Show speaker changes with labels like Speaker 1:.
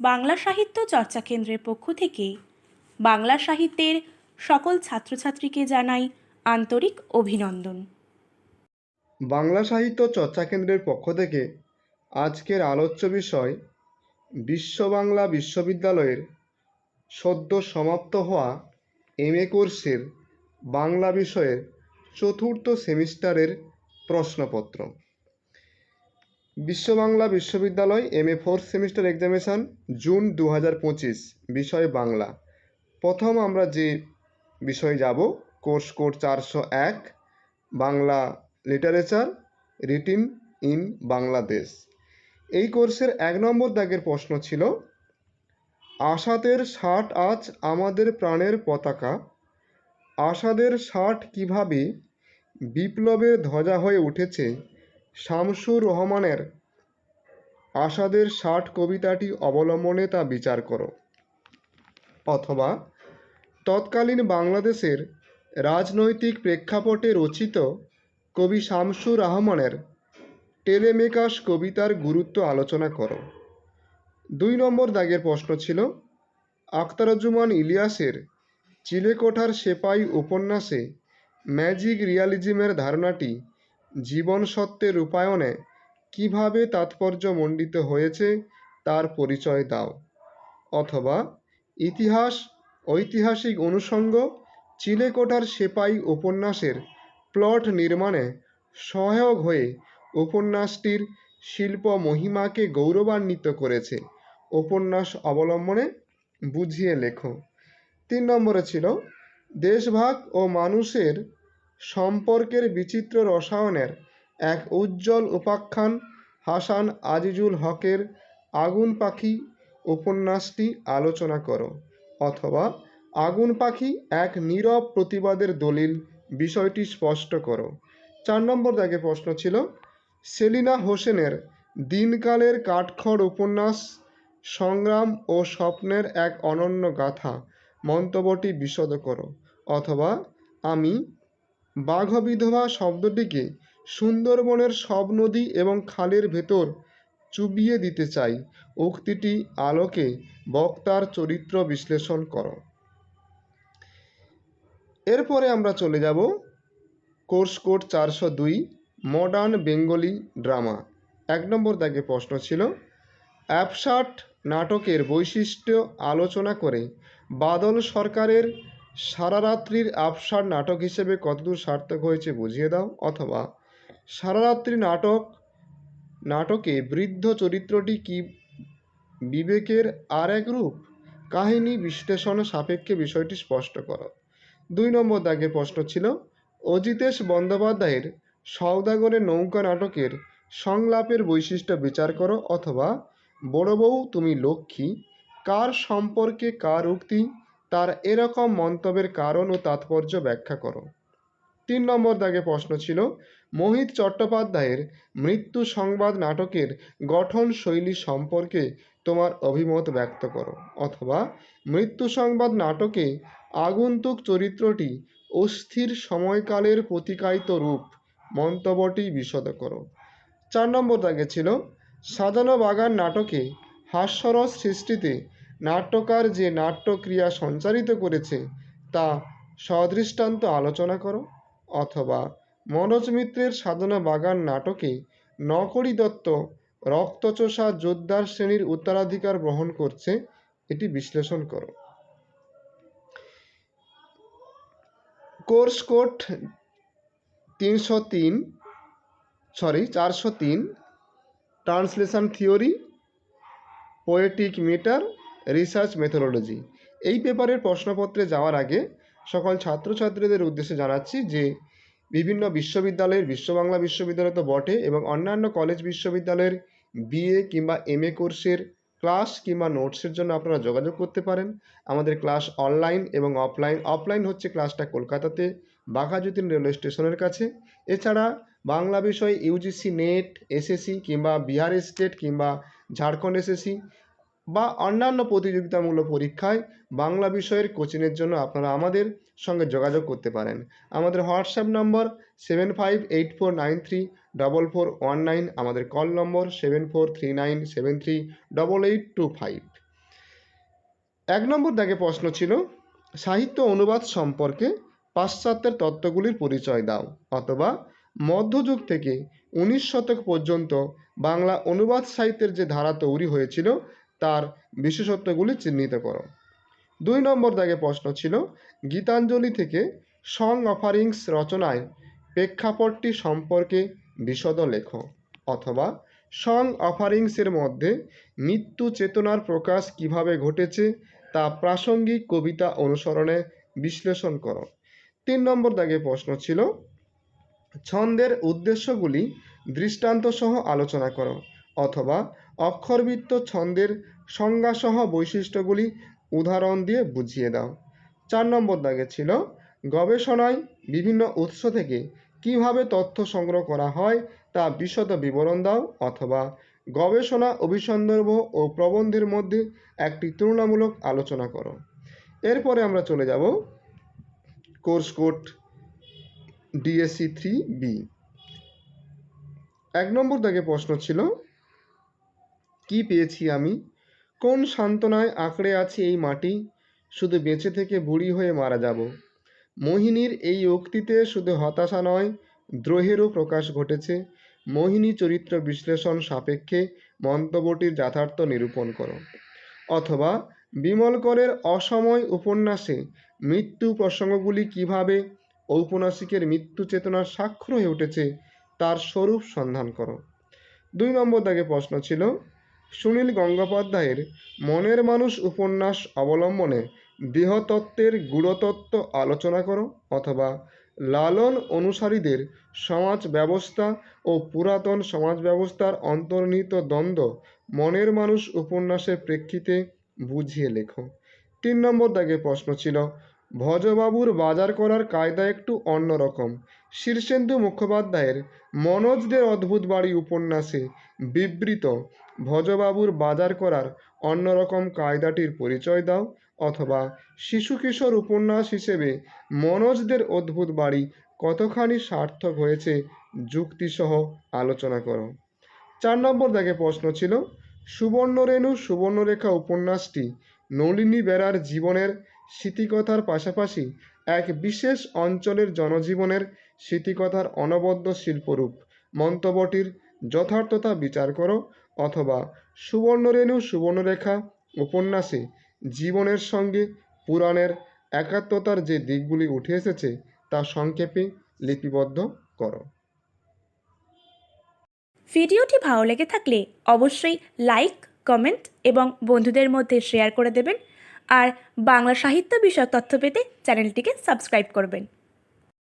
Speaker 1: বাংলা সাহিত্য চর্চা কেন্দ্রের পক্ষ থেকে বাংলা সাহিত্যের সকল ছাত্রছাত্রীকে জানাই আন্তরিক অভিনন্দন।
Speaker 2: বাংলা সাহিত্য চর্চা কেন্দ্রের পক্ষ থেকে আজকের আলোচ্য বিষয় বিশ্ব বাংলা বিশ্ববিদ্যালয়ের সদ্য সমাপ্ত হওয়া এম এ কোর্সের বাংলা বিষয়ের চতুর্থ সেমিস্টারের প্রশ্নপত্র। Biswa Bangla Biswavidyalaya M A fourth semester examination June দু হাজার পঁচিশ, বিষয় বাংলা। প্রথম আমরা যে বিষয়ে যাব কোর্স কোড চারশো এক, Bangla literature written in Bangladesh এই কোর্সের এক নম্বর দাগের প্রশ্ন ছিল আসাদের ষাট আজ আমাদের প্রাণের পতাকা। আসাদের ষাট কীভাবে বিপ্লবের ধ্বজা হয়ে উঠেছে শামসুর রহমানের আসাদের ষাট কবিতাটি অবলম্বনে তা বিচার করো। অথবা তৎকালীন বাংলাদেশের রাজনৈতিক প্রেক্ষাপটে রচিত কবি শামসুর রহমানের টেলেমেকাস কবিতার গুরুত্ব আলোচনা করো। দুই নম্বর দাগের প্রশ্ন ছিল, আখতারুজ্জামান ইলিয়াসের চিলেকোঠার সেপাই উপন্যাসে ম্যাজিক রিয়ালিজমের ধারণাটি জীবন সত্যের রূপায়ণে কীভাবে তাৎপর্যমণ্ডিত হয়েছে তার পরিচয় দাও। অথবা ইতিহাস, ঐতিহাসিক অনুষঙ্গ, চিলেকোঠার সেপাই উপন্যাসের প্লট নির্মাণে সহায়ক হয়ে উপন্যাসটির শিল্প মহিমাকে গৌরবান্বিত করেছে। উপন্যাস অবলম্বনে বুঝিয়ে লেখো। তিন নম্বরে ছিল, দেশভাগ ও মানুষের সম্পর্কের বিচিত্র রসায়নের এক উজ্জ্বল উপাখ্যান হাসান আজিজুল হকের আগুন পাখি উপন্যাসটি আলোচনা করো, অথবা আগুন পাখি এক নীরব প্রতিবাদের দলিল বিষয়টি স্পষ্ট করো। চার নম্বর দাগে প্রশ্ন ছিল, সেলিনা হোসেনের দিনকালের কাঠখড় উপন্যাস সংগ্রাম ও স্বপ্নের এক অনন্য গাথা মন্তব্যটি বিশদ করো, অথবা আমি বাঘ বিধবা শব্দটিকে সুন্দরবনের সব নদী এবং খালের ভেতর চুবিয়ে দিতে চাই। উক্তিটি আলোকে বক্তার চরিত্র বিশ্লেষণ করো। এরপরে আমরা চলে যাব কোর্স কোড চারশো দুই, মডার্ন বেঙ্গলি ড্রামা। এক নম্বর দাগে প্রশ্ন ছিল অ্যাপসাট নাটকের বৈশিষ্ট্য আলোচনা করে বাদল সরকারের সারারাত্রির আফসার নাটক হিসেবে কতদূর সার্থক হয়েছে বুঝিয়ে দাও, অথবা সারারাত্রি নাটক, নাটকে বৃদ্ধ চরিত্রটি কি বিবেকের আর এক রূপ? কাহিনী বিশ্লেষণ সাপেক্ষে বিষয়টি স্পষ্ট করো। দুই নম্বর দাগের প্রশ্ন ছিল, অজিতেশ বন্দ্যোপাধ্যায়ের সওদাগরের নৌকা নাটকের সংলাপের বৈশিষ্ট্য বিচার করো, অথবা বড় বউ তুমি লক্ষ্মী, কার সম্পর্কে কার উক্তি? তার এরকম মন্তব্যের কারণ ও তাৎপর্য ব্যাখ্যা করো। তিন নম্বর দাগে প্রশ্ন ছিল, মোহিত চট্টোপাধ্যায়ের মৃত্যু সংবাদ নাটকের গঠন শৈলী সম্পর্কে তোমার অভিমত ব্যক্ত করো, অথবা মৃত্যু সংবাদ নাটকে আগন্তুক চরিত্রটি অস্থির সময়কালের প্রতিকায়িত রূপ মন্তব্যটি বিশদ করো। চার নম্বর দাগে ছিল, সাজানো বাগান নাটকে হাস্যরস সৃষ্টিতে নাট্যকার যে নাট্যক্রিয়া সঞ্চারিত করেছে, তা সদৃষ্টান্ত আলোচনা করো অথবা মনোজ মিত্রের সাধনা বাগান নাটকে নকরি দত্ত রক্তচোষা যোদ্ধার শ্রেণির উত্তরাধিকার গ্রহণ করছে, এটি বিশ্লেষণ করো। কোর্স কোড তিনশো তিন সরি চারশো তিন, translation theory poetic meter research methodology এই পেপারের প্রশ্নপত্রে যাওয়ার আগে সকল ছাত্রছাত্রীদের উদ্দেশ্যে জানাচ্ছি যে, বিভিন্ন বিশ্ববিদ্যালয়ের বিশ্ববাংলা বিশ্ববিদ্যালয় তো বটে এবং অন্যান্য কলেজ বিশ্ববিদ্যালয়ের বিএ কিংবা এম এ কোর্সের ক্লাস কিংবা নোটসের জন্য আপনারা যোগাযোগ করতে পারেন। আমাদের ক্লাস অনলাইন এবং অফলাইন অফলাইন হচ্ছে ক্লাসটা কলকাতাতে, বাঘাযতীন রেলওয়ে স্টেশনের কাছে। এছাড়া বাংলা বিষয় ইউজিসি নেট এসএসসি কিংবা বিহার স্টেট কিংবা ঝাড়খণ্ড এসএসসি বা অন্যান্য প্রতিযোগিতামূলক পরীক্ষায় বাংলা বিষয়ের কোচিংয়ের জন্য আপনারা আমাদের সঙ্গে যোগাযোগ করতে পারেন। আমাদের WhatsApp number seven five eight four nine three double four one nine আমাদের call number seven four three nine seven three double eight two five এক নম্বর দাগে প্রশ্ন ছিল, সাহিত্য অনুবাদ সম্পর্কে পাশ্চাত্যের তত্ত্বগুলির পরিচয় দাও, অথবা মধ্যযুগ থেকে উনিশ শতক পর্যন্ত বাংলা অনুবাদ সাহিত্যের যে ধারা তৈরি হয়েছিল তার বিশেষত্বগুলি চিহ্নিত করো। দুই নম্বর দাগে প্রশ্ন ছিল, গীতাঞ্জলি থেকে সং অফারিংস রচনায় প্রেক্ষাপটটি সম্পর্কে বিশদ লেখো, অথবা সং অফারিংসের মধ্যে মৃত্যু চেতনার প্রকাশ কীভাবে ঘটেছে তা প্রাসঙ্গিক কবিতা অনুসরণে বিশ্লেষণ করো। তিন নম্বর দাগে প্রশ্ন ছিল, ছন্দের উদ্দেশ্যগুলি দৃষ্টান্তসহ আলোচনা করো। অথবা অক্ষরবৃত্ত ছন্দের সংজ্ঞাসহ বৈশিষ্ট্যগুলি উদাহরণ দিয়ে বুঝিয়ে দাও। চার নম্বর দাগে ছিল, গবেষণায় বিভিন্ন উৎস থেকে কীভাবে তথ্য সংগ্রহ করা হয় তা বিশদ বিবরণ দাও অথবা গবেষণা অভিসন্দর্ভ ও প্রবন্ধের মধ্যে একটি তুলনামূলক আলোচনা করো। এরপরে আমরা চলে যাব course code DSC three B. এক নম্বর দাগে প্রশ্ন ছিল কি পেয়েছি আমি? কোন সান্ত্বনায় আঁকড়ে আছি এই মাটি? শুধু বেঁচে থেকে বুড়ি হয়ে মারা যাব। মোহিনীর এই উক্তিতে শুধু হতাশা নয়, দ্রোহেরও প্রকাশ ঘটেছে। মোহিনী চরিত্র বিশ্লেষণ সাপেক্ষে মন্তব্যটির যথার্থ নিরূপণ করো। অথবা বিমলকরের অসময় উপন্যাসে মৃত্যু প্রসঙ্গগুলি কীভাবে ঔপন্যাসিকের মৃত্যু চেতনার স্বাক্ষর হয়ে উঠেছে তার স্বরূপ সন্ধান করো। দুই নম্বর দাগে প্রশ্ন ছিল সুনীল গঙ্গোপাধ্যায়ের মনের মানুষ উপন্যাস অবলম্বনে দেহতত্ত্বের গূঢ়তত্ত্ব আলোচনা করো অথবা লালন অনুসারীদের সমাজ ব্যবস্থা ও পুরাতন সমাজ ব্যবস্থার অন্তর্নিহিত দ্বন্দ্ব মনের মানুষ উপন্যাসের প্রেক্ষিতে বুঝিয়ে লেখো। তিন নম্বর দাগে প্রশ্ন ছিল, ভজবাবুর বাজার করার কায়দা একটু অন্যরকম। শীর্ষেন্দু মুখোপাধ্যায়ের মনোজদের অদ্ভুত বাড়ি উপন্যাসে বিবৃত ভজবাবুর বাজার করার অন্যরকম কায়দাটির পরিচয় দাও, অথবা শিশু কিশোর উপন্যাস হিসেবে মনোজদের অদ্ভুত বাড়ি কতখানি সার্থক হয়েছে যুক্তিসহ আলোচনা করো। চার নম্বর দাগে প্রশ্ন ছিল, সুবর্ণরেণু সুবর্ণরেখা উপন্যাসটি নলিনী বেড়ার জীবনের স্মৃতিকথার পাশাপাশি এক বিশেষ অঞ্চলের জনজীবনের স্মৃতিকথার অনবদ্য শিল্পরূপ মন্তব্যটির যথার্থতা বিচার করো অথবা সুবর্ণরেণু, সুবর্ণরেখা, উপন্যাসে জীবনের সঙ্গে পুরাণের একাত্মতার যে দিকগুলি উঠে এসেছে তা সংক্ষেপে লিপিবদ্ধ করো।
Speaker 1: ভিডিওটি ভালো লেগে থাকলে অবশ্যই লাইক, কমেন্ট এবং বন্ধুদের মধ্যে শেয়ার করে দেবেন। আর বাংলা সাহিত্য বিষয়ক তথ্য পেতে চ্যানেলটিকে সাবস্ক্রাইব করবেন।